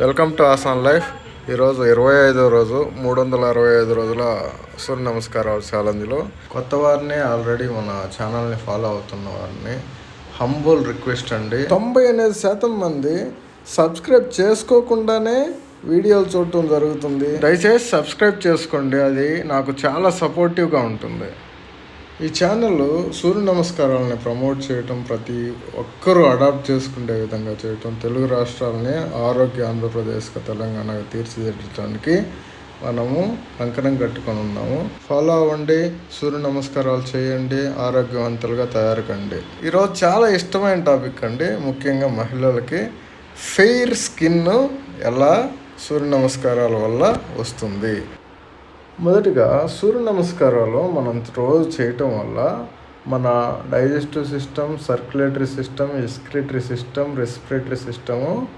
Welcome to ఆసాన్ life. ఈరోజు ఇరవై ఐదో రోజు మూడు వందల అరవై ఐదు రోజుల సూర్య నమస్కారాలు ఛాలెంజ్లో. కొత్త వారిని ఆల్రెడీ మన ఛానల్ని ఫాలో అవుతున్న వారిని హంబుల్ రిక్వెస్ట్ అండి. తొంభై ఎనిమిది శాతం మంది సబ్స్క్రైబ్ చేసుకోకుండానే వీడియోలు చూడటం జరుగుతుంది. దయచేసి సబ్స్క్రైబ్ చేసుకోండి. అది నాకు చాలా సపోర్టివ్గా ఉంటుంది. ఈ ఛానల్ సూర్య నమస్కారాలని ప్రమోట్ చేయటం ప్రతి ఒక్కరూ అడాప్ట్ చేసుకునే విధంగా చేయటం తెలుగు రాష్ట్రాలని ఆరోగ్య ఆంధ్రప్రదేశ్గా తెలంగాణగా తీర్చిదిద్దడానికి మనము కంకణం కట్టుకొని ఉన్నాము. ఫాలో అవ్వండి సూర్య నమస్కారాలు చేయండి ఆరోగ్యవంతులుగా తయారు కండి ఈరోజు చాలా ఇష్టమైన టాపిక్ అండి. ముఖ్యంగా మహిళలకి ఫెయిర్ స్కిన్ ఎలా సూర్య నమస్కారాల వల్ల వస్తుంది. మొదటిగా సూర్య నమస్కారాలు మనం రోజు చేయటం వల్ల మన digestive system circulatory system excretory system respiratory system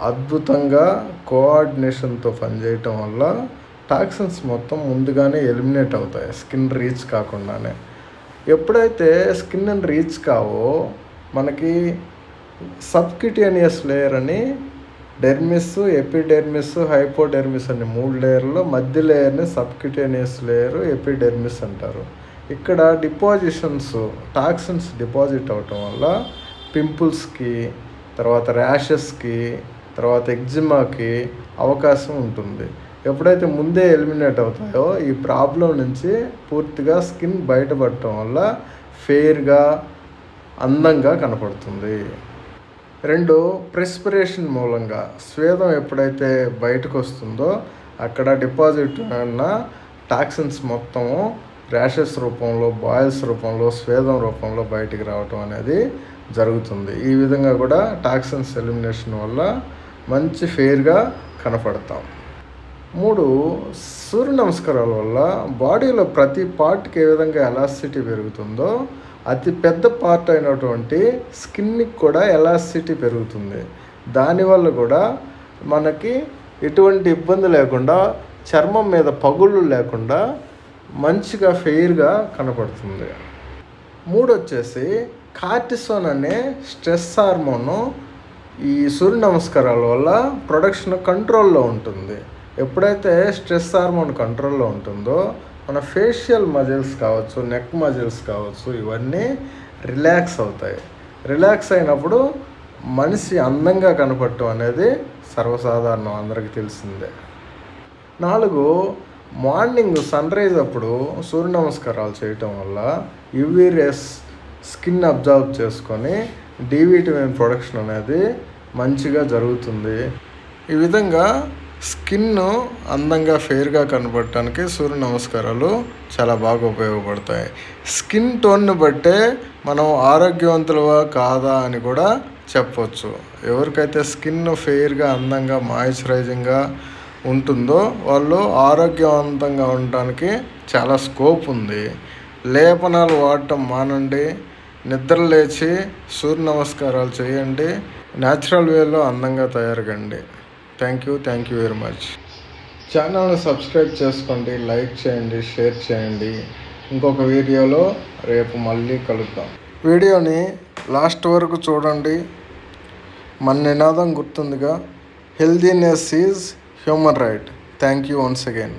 అద్భుతంగా కోఆర్డినేషన్తో పనిచేయటం వల్ల టాక్సిన్స్ మొత్తం ముందుగానే ఎలిమినేట్ అవుతాయి స్కిన్ రీచ్ కాకుండానే. ఎప్పుడైతే స్కిన్ రీచ్ కావో మనకి సబ్కిటేనియస్ లేయర్ అని డెర్మిస్ ఎపిడెర్మిస్ హైపోడెర్మిస్ అని మూడు లేయర్లో మధ్య లేయర్ని సబ్క్యూటేనియస్ లేయర్ ఎపిడెర్మిస్ అంటారు. ఇక్కడ డిపాజిషన్స్ టాక్సిన్స్ డిపాజిట్ అవటం వల్ల పింపుల్స్కి తర్వాత ర్యాషెస్కి తర్వాత ఎగ్జిమాకి అవకాశం ఉంటుంది. ఎప్పుడైతే ముందే ఎలిమినేట్ అవుతాయో ఈ ప్రాబ్లం నుంచి పూర్తిగా స్కిన్ బయటపడటం వల్ల ఫెయిర్గా అందంగా కనపడుతుంది. రెండు ప్రెస్పిరేషన్ మూలంగా స్వేదం ఎప్పుడైతే బయటకు వస్తుందో అక్కడ డిపాజిట్ ఉన్న టాక్సిన్స్ మొత్తము ర్యాషెస్ రూపంలో బాయిల్స్ రూపంలో స్వేదం రూపంలో బయటికి రావటం అనేది జరుగుతుంది. ఈ విధంగా కూడా టాక్సిన్స్ ఎలిమినేషన్ వల్ల మంచి ఫెయిర్గా కనపడతాం. మూడు సూర్య నమస్కారాల వల్ల బాడీలో ప్రతి పార్ట్కి ఏ విధంగా ఎలాసిటీ పెరుగుతుందో అతి పెద్ద పార్ట్ అయినటువంటి స్కిన్కి కూడా ఎలాసిటీ పెరుగుతుంది. దానివల్ల కూడా మనకి ఎటువంటి ఇబ్బంది లేకుండా చర్మం మీద పగుళ్ళు లేకుండా మంచిగా ఫెయిర్గా కనపడుతుంది. మూడు వచ్చేసి కార్టిసోన్ అనే స్ట్రెస్ హార్మోను ఈ సూర్య నమస్కారాల వల్ల ప్రొడక్షన్ కంట్రోల్లో ఉంటుంది. ఎప్పుడైతే స్ట్రెస్ హార్మోన్ కంట్రోల్లో ఉంటుందో మన ఫేషియల్ మజిల్స్ కావచ్చు నెక్ మజిల్స్ కావచ్చు ఇవన్నీ రిలాక్స్ అవుతాయి. రిలాక్స్ అయినప్పుడు మనిషి అందంగా కనపడటం అనేది సర్వసాధారణం అందరికీ తెలిసిందే. నాలుగు మార్నింగ్ సన్ రైజ్ అప్పుడు సూర్య నమస్కారాలు చేయటం వల్ల యువీ రేస్ స్కిన్ అబ్జర్వ్ చేసుకొని డి విటమిన్ ప్రొడక్షన్ అనేది మంచిగా జరుగుతుంది. ఈ విధంగా స్కిన్ అందంగా ఫెయిర్గా కనపడటానికి సూర్య నమస్కారాలు చాలా బాగా ఉపయోగపడతాయి. స్కిన్ టోన్ను బట్టే మనం ఆరోగ్యవంతులవా కాదా అని కూడా చెప్పవచ్చు ఎవరికైతే స్కిన్ ఫెయిర్గా అందంగా మాయిశ్చరైజింగ్గా ఉంటుందో వాళ్ళు ఆరోగ్యవంతంగా ఉండటానికి చాలా స్కోప్ ఉంది. లేపనాలు వాడటం మానండి. నిద్ర లేచి సూర్య నమస్కారాలు చేయండి. న్యాచురల్ వేలో అందంగా తయారుగండి. Thank you thank you very much ఛానల్ని సబ్స్క్రైబ్ చేసుకోండి లైక్ చేయండి షేర్ చేయండి. ఇంకొక వీడియోలో రేపు మళ్ళీ కలుద్దాం. వీడియోని లాస్ట్ వరకు చూడండి. మన నినాదం గుర్తుందిగా. Healthiness is human right thank you once again